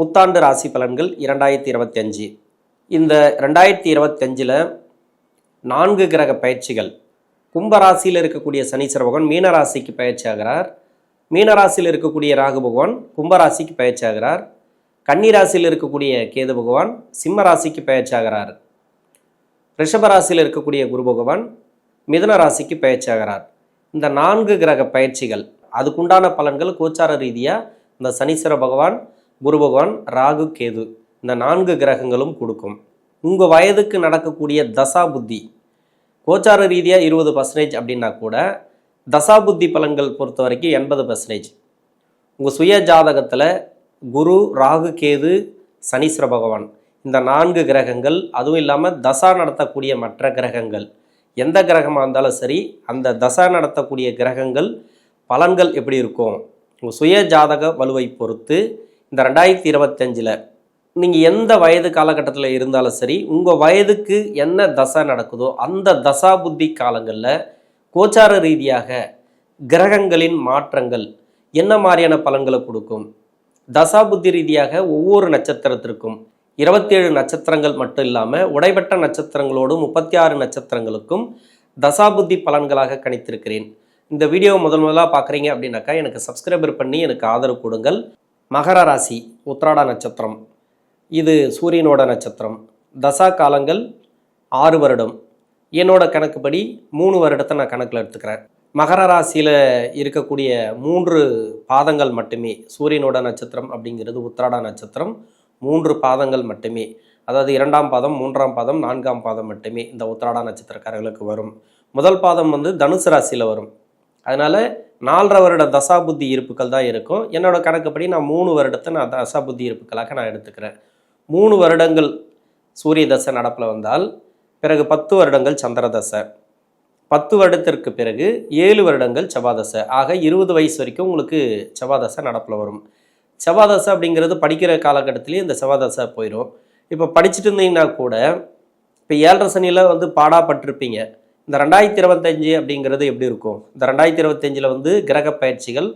புத்தாண்டு ராசி பலன்கள் இரண்டாயிரத்தி இருபத்தி அஞ்சு. இந்த ரெண்டாயிரத்தி இருபத்தஞ்சில் நான்கு கிரக பயிற்சிகள். கும்பராசியில் இருக்கக்கூடிய சனீஸ்வர பகவான் மீனராசிக்கு பயிற்சி ஆகிறார். மீனராசியில் இருக்கக்கூடிய ராகு பகவான் கும்பராசிக்கு பயிற்சி ஆகிறார். கன்னிராசியில் இருக்கக்கூடிய கேது பகவான் சிம்ம ராசிக்கு பயிற்சி ஆகிறார். ரிஷபராசியில் இருக்கக்கூடிய குரு பகவான் மிதுன ராசிக்கு பயிற்சி ஆகிறார். இந்த நான்கு கிரக பயிற்சிகள் அதுக்குண்டான பலன்கள் கோச்சார ரீதியாக இந்த சனீஸ்வர பகவான் குரு பகவான் ராகு கேது. இந்த நான்கு கிரகங்களும் கொடுக்கும். உங்கள் வயதுக்கு நடக்கக்கூடிய தசா புத்தி. கோச்சார ரீதியாக இருபது பர்சன்டேஜ் அப்படின்னா கூட தசா புத்தி பலன்கள் பொறுத்த வரைக்கும் எண்பது பர்சன்டேஜ் உங்கள் சுய ஜாதகத்தில் குரு ராகு கேது சனீஸ்வர பகவான். இந்த நான்கு கிரகங்கள் அதுவும் இல்லாமல் தசா நடத்தக்கூடிய மற்ற கிரகங்கள். எந்த கிரகமாக இருந்தாலும் சரி அந்த தசா நடத்தக்கூடிய கிரகங்கள் பலன்கள் எப்படி இருக்கும்? உங்கள் சுய ஜாதக வலுவை பொறுத்து இந்த ரெண்டாயிரத்தி இருபத்தஞ்சில் நீங்கள் எந்த வயது காலகட்டத்தில் இருந்தாலும் சரி உங்கள் வயதுக்கு என்ன தசை நடக்குதோ அந்த தசா புத்தி காலங்களில் கோச்சார ரீதியாக கிரகங்களின் மாற்றங்கள் என்ன மாதிரியான பலன்களை கொடுக்கும்? தசா புத்தி ரீதியாக ஒவ்வொரு நட்சத்திரத்திற்கும் இருபத்தேழு நட்சத்திரங்கள் மட்டும் இல்லாமல் உடைபட்ட நட்சத்திரங்களோடு முப்பத்தி ஆறு நட்சத்திரங்களுக்கும் தசாபுத்தி பலன்களாக கணித்திருக்கிறேன். இந்த வீடியோ முதல் முதலாக பார்க்குறீங்க அப்படின்னாக்கா எனக்கு சப்ஸ்கிரைபர் பண்ணி எனக்கு ஆதரவு கொடுங்கள். மகர ராசி உத்ராட நட்சத்திரம். இது சூரியனோட நட்சத்திரம். தசா காலங்கள் ஆறு வருடம். என்னோட கணக்குப்படி மூணு வருடத்தை நான் கணக்கில் எடுத்துக்கிறேன். மகர ராசியில் இருக்கக்கூடிய மூன்று பாதங்கள் மட்டுமே சூரியனோட நட்சத்திரம் அப்படிங்கிறது உத்ராட நட்சத்திரம். மூன்று பாதங்கள் மட்டுமே. அதாவது இரண்டாம் பாதம் மூன்றாம் பாதம் நான்காம் பாதம் மட்டுமே இந்த உத்ராட நட்சத்திரக்காரர்களுக்கு வரும். முதல் பாதம் வந்து தனுசு ராசியில் வரும். அதனால் நாலரை வருட தசாபுத்தி இருப்புகள் தான் இருக்கும். என்னோட கணக்குப்படி நான் மூணு வருடத்தை நான் தசாபுத்தி இருப்புகளாக நான் எடுத்துக்கிறேன். மூணு வருடங்கள் சூரிய தசை நடப்பில் வந்தால் பிறகு பத்து வருடங்கள் சந்திர தசை பத்து வருடத்திற்கு பிறகு ஏழு வருடங்கள் செவ்வாதசை ஆக இருபது வயசு வரைக்கும் உங்களுக்கு செவ்வாதசை நடப்பில் வரும். செவ்வாதசை அப்படிங்கிறது படிக்கிற காலகட்டத்திலேயே இந்த செவ்வாதசை போயிடும் இப்போ படிச்சுட்டு இருந்தீங்கன்னா கூட இப்போ ஏழரை சனியில் வந்து பாடாப்பட்டிருப்பீங்க இந்த ரெண்டாயிரத்தி இருபத்தஞ்சு அப்படிங்கிறது எப்படி இருக்கும்? இந்த ரெண்டாயிரத்தி இருபத்தஞ்சில் வந்து கிரக பயிற்சிகள்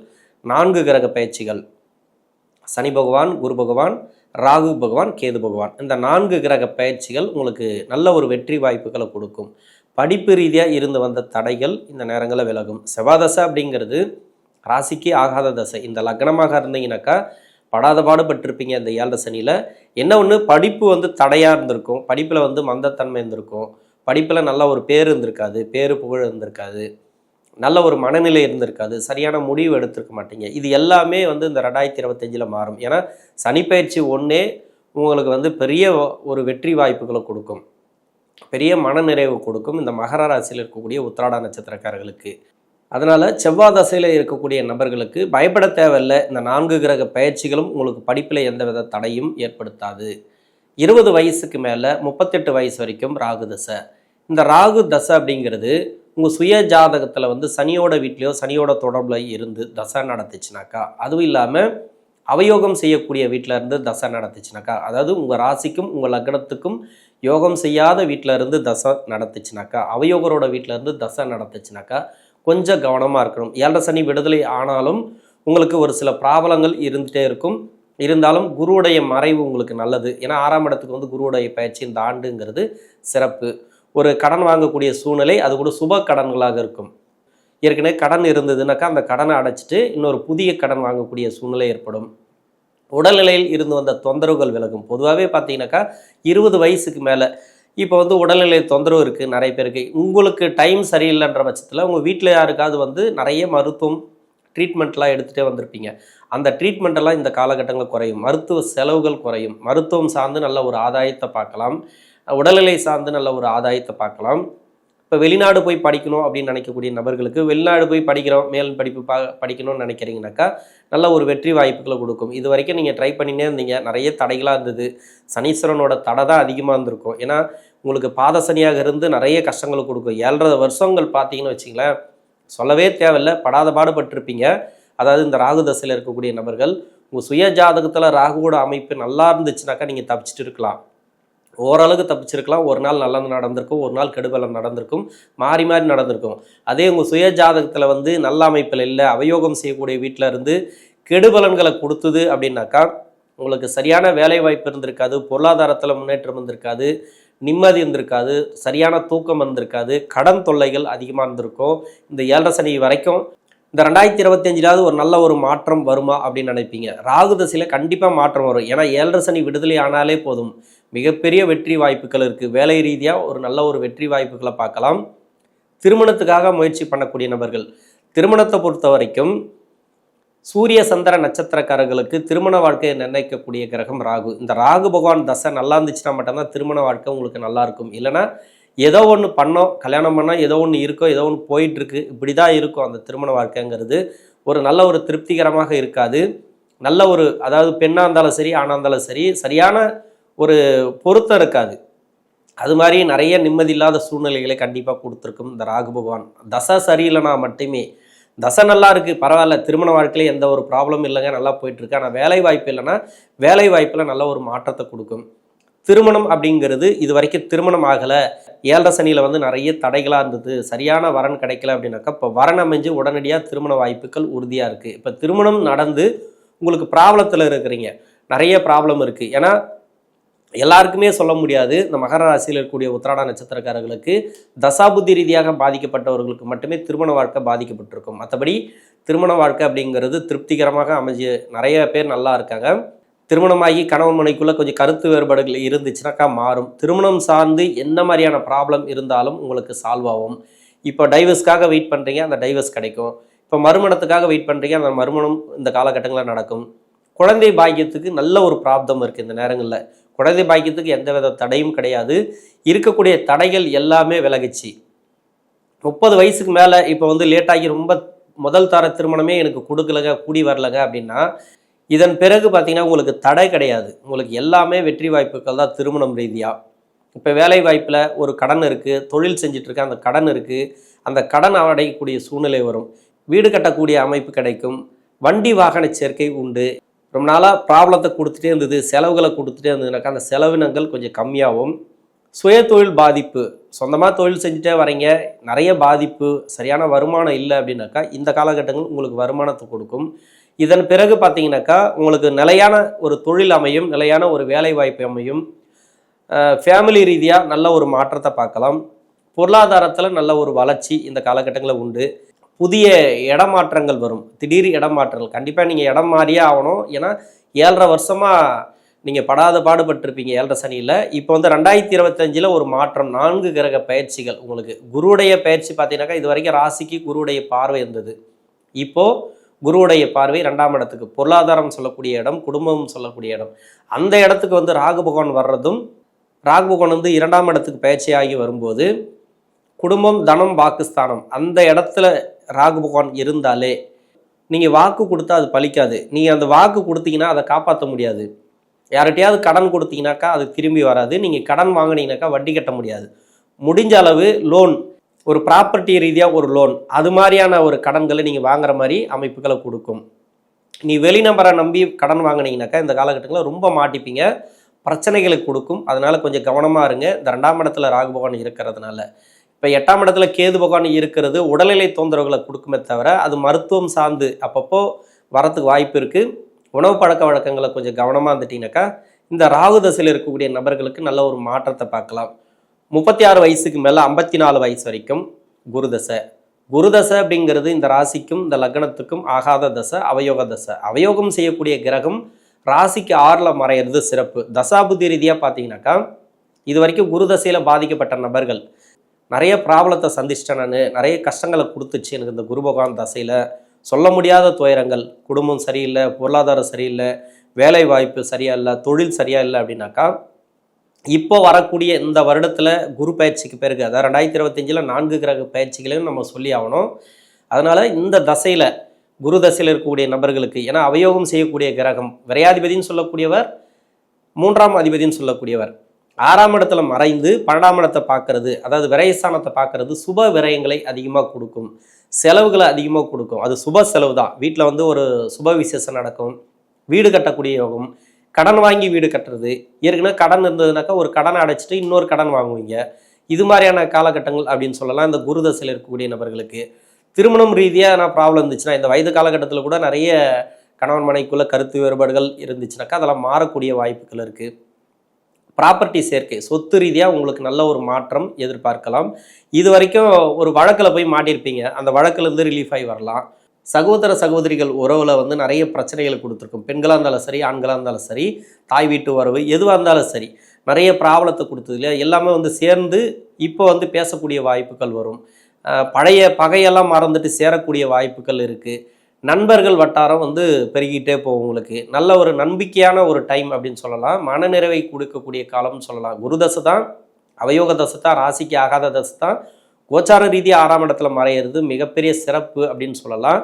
நான்கு கிரக பயிற்சிகள். சனி பகவான் குரு பகவான் ராகு பகவான் கேது பகவான். இந்த நான்கு கிரக பயிற்சிகள் உங்களுக்கு நல்ல ஒரு வெற்றி வாய்ப்புகளை கொடுக்கும். படிப்பு ரீதியாக இருந்து வந்த தடைகள் இந்த நேரங்களில் விலகும். செவ்வாதசை அப்படிங்கிறது ராசிக்கு ஆகாத தசை. இந்த லக்னமாக இருந்தீங்கன்னாக்கா படாத பாடுபட்டிருப்பீங்க இந்த ஏழரை சனியில் என்ன ஒன்று படிப்பு வந்து தடையாக இருந்திருக்கும். படிப்பில் வந்து மந்தத்தன்மை இருந்திருக்கும். படிப்பில் நல்ல ஒரு பேர் இருந்திருக்காது பேரு புகழ் இருந்திருக்காது நல்ல ஒரு மனநிலை இருந்திருக்காது சரியான முடிவு எடுத்திருக்க மாட்டீங்க. இது எல்லாமே வந்து இந்த ரெண்டாயிரத்தி இருபத்தஞ்சில் மாறும். ஏன்னா சனிப்பயிற்சி ஒன்றே உங்களுக்கு வந்து பெரிய ஒரு வெற்றி வாய்ப்புகளை கொடுக்கும். பெரிய மனநிறைவு கொடுக்கும். இந்த மகர ராசியில் இருக்கக்கூடிய உத்திராட நட்சத்திரக்காரர்களுக்கு. அதனால் செவ்வாய் தசையில் இருக்கக்கூடிய நபர்களுக்கு பயப்பட தேவையில்லை. இந்த நான்கு கிரக பயிற்சிகளும் உங்களுக்கு படிப்பில் எந்தவித தடையும் ஏற்படுத்தாது. இருபது வயசுக்கு மேலே முப்பத்தெட்டு வயசு வரைக்கும் ராகு தசை. இந்த ராகு தசை அப்படிங்கிறது உங்கள் சுய ஜாதகத்தில் வந்து சனியோட வீட்லேயோ சனியோட தொடர்பில் இருந்து தசை நடத்துச்சுனாக்கா அதுவும் இல்லாமல் அவயோகம் செய்யக்கூடிய வீட்டில் இருந்து தசை நடத்துச்சுனாக்கா அதாவது உங்கள் ராசிக்கும் உங்கள் லக்னத்துக்கும் யோகம் செய்யாத வீட்டில் இருந்து தசை நடத்துச்சுனாக்கா அவயோகரோட வீட்டில் இருந்து தசை நடத்துச்சுனாக்கா கொஞ்சம் கவனமாக இருக்கணும். ஏழரை சனி விடுதலை ஆனாலும் உங்களுக்கு ஒரு சில பிராபலங்கள் இருந்துகிட்டே இருக்கும். இருந்தாலும் குருவுடைய மறைவு உங்களுக்கு நல்லது. ஏன்னா ஆறாம் இடத்துக்கு வந்து குருவுடைய பயிற்சி இந்த ஆண்டுங்கிறது சிறப்பு. ஒரு கடன் வாங்கக்கூடிய சூழ்நிலை அது கூட சுப கடன்களாக இருக்கும். ஏற்கனவே கடன் இருந்ததுனாக்கா அந்த கடனை அடைச்சிட்டு இன்னொரு புதிய கடன் வாங்கக்கூடிய சூழ்நிலை ஏற்படும். உடல்நிலையில் இருந்து வந்த தொந்தரவுகள் விலகும். பொதுவாகவே பார்த்தீங்கன்னாக்கா இருபது வயசுக்கு மேலே. இப்போ வந்து உடல்நிலை தொந்தரவு இருக்குது நிறைய பேருக்கு. உங்களுக்கு டைம் சரியில்லைன்ற பட்சத்தில் உங்கள் வீட்டில் யாருக்காவது வந்து நிறைய மருத்துவம் ட்ரீட்மெண்ட்லாம் எடுத்துகிட்டே வந்திருப்பீங்க. அந்த ட்ரீட்மெண்ட்டெல்லாம் இந்த காலகட்டங்கள் குறையும். மருத்துவ செலவுகள் குறையும். மருத்துவம் சார்ந்து நல்ல ஒரு ஆதாயத்தை பார்க்கலாம். உடல்நிலை சார்ந்து நல்ல ஒரு ஆதாயத்தை பார்க்கலாம். இப்போ வெளிநாடு போய் படிக்கணும் அப்படின்னு நினைக்கக்கூடிய நபர்களுக்கு வெளிநாடு போய் படிக்கிறோம் மேல் படிப்பு பா படிக்கணும்னு நினைக்கிறீங்கனாக்கா நல்ல ஒரு வெற்றி வாய்ப்புகளை கொடுக்கும். இது வரைக்கும் நீங்கள் ட்ரை பண்ணினே இருந்தீங்க. நிறைய தடைகளாக இருந்தது. சனீஸ்வரனோட தடை தான் அதிகமாக இருந்திருக்கும். ஏன்னா உங்களுக்கு பாதசனியாக இருந்து நிறைய கஷ்டங்களை கொடுக்கும். ஏழரை வருஷங்கள் பார்த்தீங்கன்னு வச்சிங்களேன் சொல்லவே தேவையில்லை படாத பாடுபட்டிருப்பீங்க. அதாவது இந்த ராகு தசையில் இருக்கக்கூடிய நபர்கள் உங்கள் சுய ஜாதகத்தில் ராகுவோட அமைப்பு நல்லா இருந்துச்சுனாக்கா நீங்கள் தப்பிச்சிட்டு இருக்கலாம். ஓரளவுக்கு தப்பிச்சிருக்கலாம். ஒரு நாள் நல்லது நடந்திருக்கும் ஒரு நாள் கெடுபலம் நடந்திருக்கும் மாறி மாறி நடந்திருக்கும். அதே உங்கள் சுய ஜாதகத்தில் வந்து நல்ல அமைப்பில் இல்லை அவயோகம் செய்யக்கூடிய வீட்டில் இருந்து கெடுபலன்களை கொடுத்தது அப்படின்னாக்கா உங்களுக்கு சரியான வேலை வாய்ப்பு இருந்திருக்காது பொருளாதாரத்தில் முன்னேற்றம் இருந்திருக்காது. நிம்மதி இருந்திருக்காது சரியான தூக்கம் இருந்திருக்காது கடன் தொல்லைகள் அதிகமாக இருந்திருக்கும். இந்த ஏழரை சனி வரைக்கும் இந்த ரெண்டாயிரத்தி இருபத்தஞ்சிலாவது ஒரு நல்ல ஒரு மாற்றம் வருமா அப்படின்னு நினைப்பீங்க? ராகு தசையில் கண்டிப்பாக மாற்றம் வரும். ஏன்னா ஏழரை சனி விடுதலை ஆனாலே போதும். மிகப்பெரிய வெற்றி வாய்ப்புகள் இருக்குது வேலை ரீதியாக ஒரு நல்ல ஒரு வெற்றி வாய்ப்புகளை பார்க்கலாம். திருமணத்துக்காக முயற்சி பண்ணக்கூடிய நபர்கள். திருமணத்தை பொறுத்த வரைக்கும் சூரிய சந்திர நட்சத்திரக்காரர்களுக்கு திருமண வாழ்க்கையை நிர்ணயிக்கக்கூடிய கிரகம் ராகு. இந்த ராகு பகவான் தசை நல்லா இருந்துச்சுன்னா மட்டும்தான் திருமண வாழ்க்கை உங்களுக்கு நல்லா இருக்கும். இல்லைன்னா ஏதோ ஒன்று பண்ணோம் கல்யாணம் பண்ணோம் ஏதோ ஒன்று இருக்கோ ஏதோ ஒன்று போயிட்டுருக்கு. இப்படி தான் இருக்கும் அந்த திருமண வாழ்க்கைங்கிறது. ஒரு நல்ல ஒரு திருப்திகரமாக இருக்காது. நல்ல ஒரு அதாவது பெண்ணாக இருந்தாலும் சரி ஆணாக இருந்தாலும் சரி சரியான ஒரு பொருத்தம் இருக்காது. அது மாதிரி நிறைய நிம்மதி இல்லாத சூழ்நிலைகளை கண்டிப்பாக கொடுத்துருக்கும் இந்த ராகு பகவான். தசை சரியில்லைனா மட்டுமே தசை நல்லா இருக்குது பரவாயில்ல. திருமண வாழ்க்கையில எந்த ஒரு ப்ராப்ளம் இல்லைங்க நல்லா போயிட்டுருக்கு ஆனால் வேலை வாய்ப்பு இல்லைன்னா வேலை வாய்ப்பில் நல்ல ஒரு மாற்றத்தை கொடுக்கும். திருமணம் அப்படிங்கிறது இது வரைக்கும் திருமணம் ஆகலை. ஏழரை சனியில் வந்து நிறைய தடைகளாக இருந்தது. சரியான வரன் கிடைக்கல அப்படின்னாக்கா இப்போ வரன் அமைஞ்சு உடனடியாக திருமண வாய்ப்புகள் உறுதியாக இருக்குது இப்போ திருமணம் நடந்து உங்களுக்கு ப்ராப்ளத்தில் இருக்கிறீங்க. நிறைய ப்ராப்ளம் இருக்குது ஏன்னா எல்லாருக்குமே சொல்ல முடியாது. இந்த மகர ராசியில் இருக்கக்கூடிய உத்திராட நட்சத்திரக்காரர்களுக்கு தசாபுத்தி ரீதியாக பாதிக்கப்பட்டவர்களுக்கு மட்டுமே திருமண வாழ்க்கை பாதிக்கப்பட்டிருக்கும். மற்றபடி திருமண வாழ்க்கை அப்படிங்கிறது திருப்திகரமாக அமைஞ்சு நிறைய பேர் நல்லா இருக்காங்க. திருமணமாகி கணவன் மனைக்குள்ளே கொஞ்சம் கருத்து வேறுபாடுகள் இருந்துச்சுனாக்கா மாறும். திருமணம் சார்ந்து என்ன மாதிரியான ப்ராப்ளம் இருந்தாலும் உங்களுக்கு சால்வ் ஆகும். இப்போ டைவர்ஸ்க்காக வெயிட் பண்ணுறீங்க அந்த டைவர்ஸ் கிடைக்கும். இப்போ மறுமணத்துக்காக வெயிட் பண்ணுறீங்க அந்த மறுமணம் இந்த காலகட்டங்களில் நடக்கும். குழந்தை பாக்கியத்துக்கு நல்ல ஒரு பிராப்தம் இருக்குது இந்த நேரங்களில். குழந்தை பாக்கியத்துக்கு எந்த வித தடையும் கிடையாது. இருக்கக்கூடிய தடைகள் எல்லாமே விலகிச்சு. முப்பது வயசுக்கு மேலே இப்போ வந்து லேட்டாகி ரொம்ப முதல் தர திருமணமே எனக்கு கொடுக்கலங்க கூடி வரலங்க அப்படின்னா இதன் பிறகு பார்த்தீங்கன்னா உங்களுக்கு தடை கிடையாது. உங்களுக்கு எல்லாமே வெற்றி வாய்ப்புகள் தான் திருமணம் ரீதியாக இப்போ வேலை வாய்ப்பில் ஒரு கடன் இருக்குது தொழில் செஞ்சிட்ருக்க அந்த கடன் இருக்குது அந்த கடன் அடையக்கூடிய சூழ்நிலை வரும். வீடு கட்டக்கூடிய அமைப்பு கிடைக்கும். வண்டி வாகன சேர்க்கை உண்டு. ரொம்ப நாளாக ப்ராப்ளத்தை கொடுத்துட்டே இருந்தது செலவுகளை கொடுத்துட்டே இருந்ததுனாக்கா அந்த செலவினங்கள் கொஞ்சம் கம்மியாகும். சுய தொழில் பாதிப்பு. சொந்தமாக தொழில் செஞ்சுட்டே வரீங்க நிறைய பாதிப்பு சரியான வருமானம் இல்லை அப்படின்னாக்கா இந்த காலகட்டங்கள் உங்களுக்கு வருமானத்தை கொடுக்கும். இதன் பிறகு பார்த்தீங்கன்னாக்கா உங்களுக்கு நிலையான ஒரு தொழில் அமையும் நிலையான ஒரு வேலை வாய்ப்பு அமையும் ஃபேமிலி ரீதியாக நல்ல ஒரு மாற்றத்தை பார்க்கலாம். பொருளாதாரத்தில் நல்ல ஒரு வளர்ச்சி இந்த காலகட்டங்களில் உண்டு. புதிய இடமாற்றங்கள் வரும். திடீர் இடமாற்றங்கள். கண்டிப்பாக நீங்கள் இடம் மாறியே ஆகணும். ஏன்னா ஏழரை வருஷமாக நீங்கள் படாத பாடுபட்டிருப்பீங்க ஏழரை சனியில். இப்போ வந்து ரெண்டாயிரத்தி இருபத்தஞ்சில் ஒரு மாற்றம் நான்கு கிரக பயிற்சிகள் உங்களுக்கு. குருவுடைய பயிற்சி பார்த்தீங்கன்னாக்கா இது வரைக்கும் ராசிக்கு குருவுடைய பார்வை இருந்தது. இப்போது குருவுடைய பார்வை ரெண்டாம் இடத்துக்கு. பொருளாதாரம் சொல்லக்கூடிய இடம் குடும்பம் சொல்லக்கூடிய இடம். அந்த இடத்துக்கு வந்து ராகு பகவான் வர்றதும் ராகு பகவான் வந்து இரண்டாம் இடத்துக்கு பயிற்சியாகி வரும்போது குடும்பம் தனம் வாக்குஸ்தானம். அந்த இடத்துல ராகு பகவான் இருந்தாலே நீங்கள் வாக்கு கொடுத்தா அது பலிக்காது நீங்கள் அந்த வாக்கு கொடுத்தீங்கன்னா அதை காப்பாற்ற முடியாது. யார்கிட்டையாவது கடன் கொடுத்தீங்கனாக்கா அது திரும்பி வராது. நீங்கள் கடன் வாங்கினீங்கனாக்கா வட்டி கட்ட முடியாது. முடிஞ்ச அளவு லோன் ஒரு ப்ராப்பர்ட்டி ரீதியாக ஒரு லோன் அது மாதிரியான ஒரு கடன்களை நீங்கள் வாங்குற மாதிரி அமைப்புகளை கொடுக்கும். நீ வெளிநபரை நம்பி கடன் வாங்கினீங்கனாக்கா இந்த காலகட்டங்களில் ரொம்ப மாட்டிப்பீங்க. பிரச்சனைகளை கொடுக்கும். அதனால் கொஞ்சம் கவனமாக இருங்க. இந்த ரெண்டாம் இடத்துல ராகுபவன் இருக்கிறதுனால. இப்போ எட்டாம் இடத்துல கேது பகவான் இருக்கிறது உடல்நிலை தொந்தரவுகளை கொடுக்குமே தவிர அது மருத்துவம் சார்ந்து அப்பப்போ வரத்துக்கு வாய்ப்பு இருக்குது உணவு பழக்க வழக்கங்களை கொஞ்சம் கவனமாக இருந்துட்டீங்கன்னாக்கா இந்த ராகு தசையில் இருக்கக்கூடிய நபர்களுக்கு நல்ல ஒரு மாற்றத்தை பார்க்கலாம். முப்பத்தி ஆறு வயசுக்கு மேலே ஐம்பத்தி நாலு வயசு வரைக்கும் குரு தசை. குரு தசை அப்படிங்கிறது இந்த ராசிக்கும் இந்த லக்னத்துக்கும் ஆகாத தசை அவயோக தசை. அவயோகம் செய்யக்கூடிய கிரகம் ராசிக்கு ஆறில் மறையிறது சிறப்பு. தசாபுத்தி ரீதியாக பார்த்தீங்கன்னாக்கா இது வரைக்கும் குரு தசையில் பாதிக்கப்பட்ட நபர்கள் நிறைய ப்ராப்ளத்தை சந்திச்சிட்டேன் நான். நிறைய கஷ்டங்களை கொடுத்துச்சு எனக்கு இந்த குருபகவான் தசையில். சொல்ல முடியாத துயரங்கள் குடும்பம் சரியில்லை பொருளாதாரம் சரியில்லை வேலை வாய்ப்பு சரியா இல்லை தொழில் சரியா இல்லை அப்படின்னாக்கா இப்போ வரக்கூடிய இந்த வருடத்தில் குரு பயிற்சிக்கு பிறகு அதாவது ரெண்டாயிரத்தி இருபத்தஞ்சில் நான்கு கிரக பயிற்சிகளையும் நம்ம சொல்லி ஆகணும். அதனால் இந்த தசையில் குரு தசையில் இருக்கக்கூடிய நபர்களுக்கு ஏன்னா அவயோகம் செய்யக்கூடிய கிரகம் விரையாதிபதினு சொல்லக்கூடியவர் மூன்றாம் அதிபதினு சொல்லக்கூடியவர். ஆறாம் இடத்துல மறைந்து பன்னெண்டாம் இடத்தை பார்க்கறது அதாவது விரயஸ்தானத்தை பார்க்கறது சுப விரயங்களை அதிகமாக கொடுக்கும். செலவுகளை அதிகமாக கொடுக்கும். அது சுப செலவு தான் வீட்டில் வந்து ஒரு சுப விசேஷம் நடக்கும். வீடு கட்டக்கூடிய யோகம். கடன் வாங்கி வீடு கட்டுறது. ஏற்கனவே கடன் இருந்ததுனாக்கா ஒரு கடனை அடைச்சிட்டு இன்னொரு கடன் வாங்குவீங்க. இது மாதிரியான காலகட்டங்கள் அப்படின்னு சொல்லலாம். இந்த குரு தசையில் இருக்கக்கூடிய நபர்களுக்கு. திருமணம் ரீதியாக நான் ப்ராப்ளம் இருந்துச்சுன்னா இந்த வயது காலகட்டத்தில் கூட நிறைய கணவன் மனைக்குள்ள கருத்து வேறுபாடுகள் இருந்துச்சுனாக்கா அதெல்லாம் மாறக்கூடிய வாய்ப்புகள் இருக்குது ப்ராப்பர்ட்டி சேர்க்கை சொத்து ரீதியாக உங்களுக்கு நல்ல ஒரு மாற்றம் எதிர்பார்க்கலாம். இது வரைக்கும் ஒரு வழக்கில் போய் மாட்டியிருப்பீங்க அந்த வழக்கிலேருந்து ரிலீஃப் ஆகி வரலாம். சகோதர சகோதரிகள் உறவில் வந்து நிறைய பிரச்சனைகளை கொடுத்துருக்கும். பெண்களாக இருந்தாலும் சரி ஆண்களாக இருந்தாலும் சரி தாய் வீட்டு உறவு எதுவாக இருந்தாலும் சரி நிறைய ப்ராப்ளத்தை கொடுத்தது இல்லையா? எல்லாமே வந்து சேர்ந்து இப்போ வந்து பேசக்கூடிய வாய்ப்புகள் வரும். பழைய பகையெல்லாம் மறந்துட்டு சேரக்கூடிய வாய்ப்புகள் இருக்குது நண்பர்கள் வட்டாரம் வந்து பெருகிட்டே போகும் உங்களுக்கு. நல்ல ஒரு நம்பிக்கையான ஒரு டைம் அப்படின்னு சொல்லலாம். மனநிறைவை கொடுக்கக்கூடிய காலம்னு சொல்லலாம். குருதசை தான் அவயோக தசை தான் ராசிக்கு ஆகாத தசை தான். கோச்சார ரீதியாக ஆறாம் இடத்துல மறையிறது மிகப்பெரிய சிறப்பு அப்படின்னு சொல்லலாம்.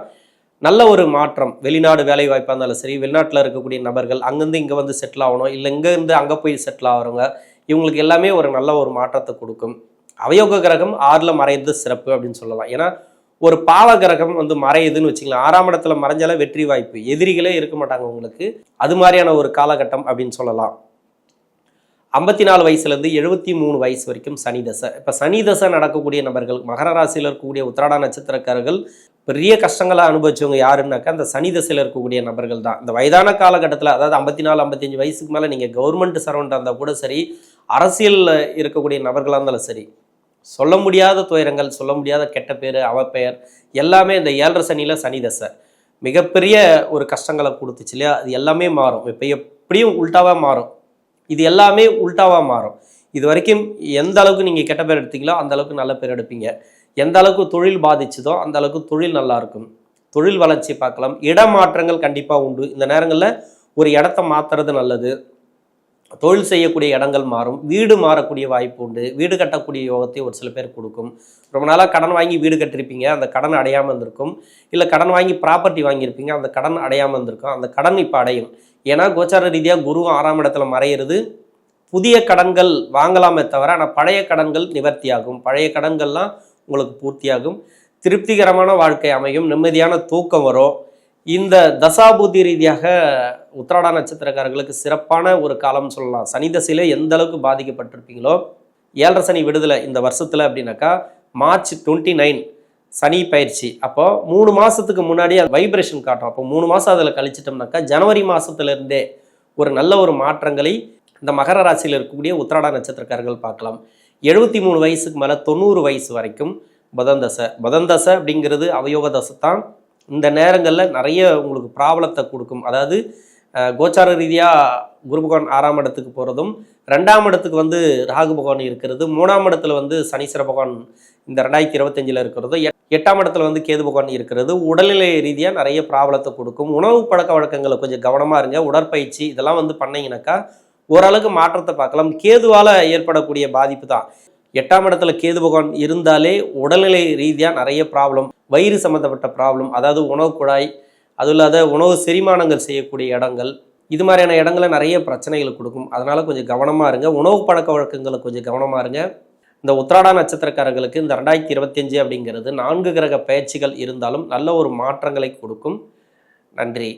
நல்ல ஒரு மாற்றம். வெளிநாடு வேலை வாய்ப்பாக இருந்தாலும் சரி வெளிநாட்டில் இருக்கக்கூடிய நபர்கள் அங்கேருந்து இங்கே வந்து செட்டில் ஆகணும். இல்லை இங்கேருந்து அங்கே போய் செட்டில் ஆகிறவங்க இவங்களுக்கு எல்லாமே ஒரு நல்ல ஒரு மாற்றத்தை கொடுக்கும். அவயோக கிரகம் ஆறில் மறையிறது சிறப்பு அப்படின்னு சொல்லலாம். ஏன்னா ஒரு பாவ கிரகம் வந்து மறையுதுன்னு வச்சுக்கலாம் ஆறாம் இடத்துல மறைஞ்சாலே வெற்றி வாய்ப்பு. எதிரிகளே இருக்க மாட்டாங்க உங்களுக்கு. அது மாதிரியான ஒரு காலகட்டம் அப்படின்னு சொல்லலாம். ஐம்பத்தி நாலு வயசுலேருந்து எழுபத்தி மூணு வயசு வரைக்கும் சனி தசை. இப்போ சனி தசை நடக்கக்கூடிய நபர்கள் மகர ராசியில் இருக்கக்கூடிய உத்திராட நட்சத்திரக்காரர்கள் பெரிய கஷ்டங்களை அனுபவிச்சவங்க யாருன்னாக்கா அந்த சனி தசையில் இருக்கக்கூடிய நபர்கள் தான். இந்த வயதான காலகட்டத்தில் அதாவது ஐம்பத்தி நாலு ஐம்பத்தஞ்சு வயசுக்கு மேலே நீங்கள் கவர்மெண்ட் சரௌண்டாக இருந்தால் கூட சரி அரசியலில் இருக்கக்கூடிய நபர்களாக இருந்தாலும் சரி சொல்ல முடியாத துயரங்கள் சொல்ல முடியாத கெட்ட பேர் அவப்பெயர் எல்லாமே இந்த ஏழரை சனியில் சனி தசை. மிகப்பெரிய ஒரு கஷ்டங்களை கொடுத்துச்சு இல்லையா? அது எல்லாமே மாறும். இப்போ எப்படியும் உல்ட்டாவாக மாறும். இது எல்லாமே உல்ட்டாவாக மாறும். இது வரைக்கும் எந்த அளவுக்கு நீங்கள் கெட்ட பேர் எடுத்தீங்களோ அந்த அளவுக்கு நல்ல பேர் எடுப்பீங்க. எந்த அளவுக்கு தொழில் பாதிச்சதோ அந்த அளவுக்கு தொழில் நல்லா இருக்கும். தொழில் வளர்ச்சி பார்க்கலாம். இடமாற்றங்கள் கண்டிப்பாக உண்டு. இந்த நேரங்களில் ஒரு இடத்த மாற்றுறது நல்லது. தொழில் செய்யக்கூடிய இடங்கள் மாறும் வீடு மாறக்கூடிய வாய்ப்பு உண்டு வீடு கட்டக்கூடிய யோகத்தை ஒரு சில பேர் கொடுக்கும். ரொம்ப நாளாக கடன் வாங்கி வீடு கட்டிருப்பீங்க அந்த கடன் அடையாமல் இருந்திருக்கும். இல்லை கடன் வாங்கி ப்ராப்பர்ட்டி வாங்கியிருப்பீங்க அந்த கடன் அடையாமல் இருந்திருக்கும். அந்த கடன் இப்போ அடையும். ஏன்னா கோச்சார ரீதியாக குரு ஆறாம் இடத்துல மறையிறது புதிய கடன்கள் வாங்கலாமே தவிர ஆனால் பழைய கடன்கள் நிவர்த்தியாகும். பழைய கடன்கள்லாம் உங்களுக்கு பூர்த்தியாகும். திருப்திகரமான வாழ்க்கை அமையும் நிம்மதியான தூக்கம் வரும். இந்த தசாபூதி ரீதியாக உத்திராட நட்சத்திரக்காரர்களுக்கு சிறப்பான ஒரு காலம்னு சொல்லலாம். சனி தசையில் எந்த அளவுக்கு பாதிக்கப்பட்டிருப்பீங்களோ ஏழரை சனி விடுதலை இந்த வருஷத்தில் அப்படின்னாக்கா மார்ச் டுவெண்ட்டி நைன் சனி பயிற்சி. அப்போது மூணு மாதத்துக்கு முன்னாடி வைப்ரேஷன் காட்டும். அப்போ மூணு மாதம் அதில் கழிச்சிட்டோம்னாக்கா ஜனவரி மாதத்துலேருந்தே ஒரு நல்ல ஒரு மாற்றங்களை இந்த மகர ராசியில் இருக்கக்கூடிய உத்திராட நட்சத்திரக்காரர்கள் பார்க்கலாம். எழுபத்தி மூணு வயசுக்கு மேலே தொண்ணூறு வயசு வரைக்கும் புதன் தசை. புதன் தசை அப்படிங்கிறது அவயோக தசை தான் இந்த நேரங்களில் நிறைய உங்களுக்கு ப்ராப்ளத்தை கொடுக்கும். அதாவது கோச்சார ரீதியாக குரு பகவான் ஆறாம் இடத்துக்கு போகிறதும் ரெண்டாம் இடத்துக்கு வந்து ராகு பகவான் இருக்கிறது மூணாம் இடத்துல வந்து சனீஸ்வர பகவான் இந்த ரெண்டாயிரத்தி இருபத்தஞ்சில் இருக்கிறது எட்டாம் இடத்துல வந்து கேது பகவான் இருக்கிறது உடல்நிலை ரீதியாக நிறைய ப்ராப்ளத்தை கொடுக்கும். உணவு பழக்க வழக்கங்களை கொஞ்சம் கவனமாக இருங்க உடற்பயிற்சி இதெல்லாம் வந்து பண்ணிங்கனாக்கா ஓரளவுக்கு மாற்றத்தை பார்க்கலாம். கேதுவால் ஏற்படக்கூடிய பாதிப்பு தான். எட்டாம் இடத்துல கேது பகவான் இருந்தாலே உடல்நிலை ரீதியாக நிறைய ப்ராப்ளம். வயிறு சம்மந்தப்பட்ட ப்ராப்ளம் அதாவது உணவு குழாய் அதுவும் இல்லாத உணவு செரிமானங்கள் செய்யக்கூடிய இடங்கள் இது மாதிரியான இடங்கள நிறைய பிரச்சனைகள் கொடுக்கும். அதனால் கொஞ்சம் கவனமாக இருங்க. உணவு பழக்க வழக்கங்களை கொஞ்சம் கவனமாக இருங்க. இந்த உத்ராடா நட்சத்திரக்காரர்களுக்கு இந்த ரெண்டாயிரத்தி இருபத்தஞ்சு அப்படிங்கிறது நான்கு கிரக பயிற்சிகள் இருந்தாலும் நல்ல ஒரு மாற்றங்களை கொடுக்கும். நன்றி.